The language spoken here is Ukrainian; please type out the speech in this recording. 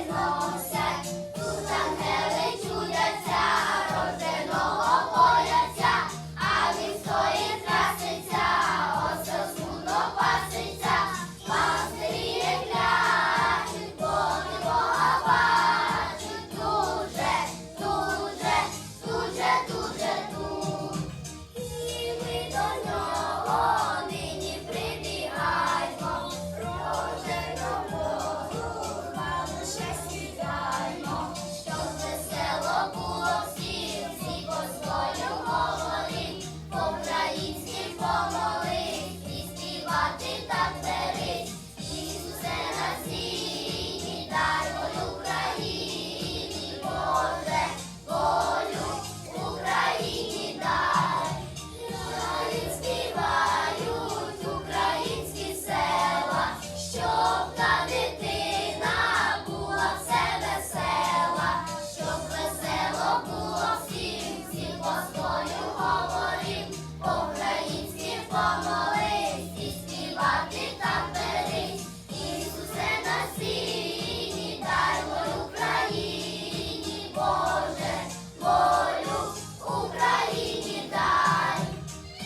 위에서 тобою говорив, по-українськи і співати там берись, Ісусе на сіні, дай Україні.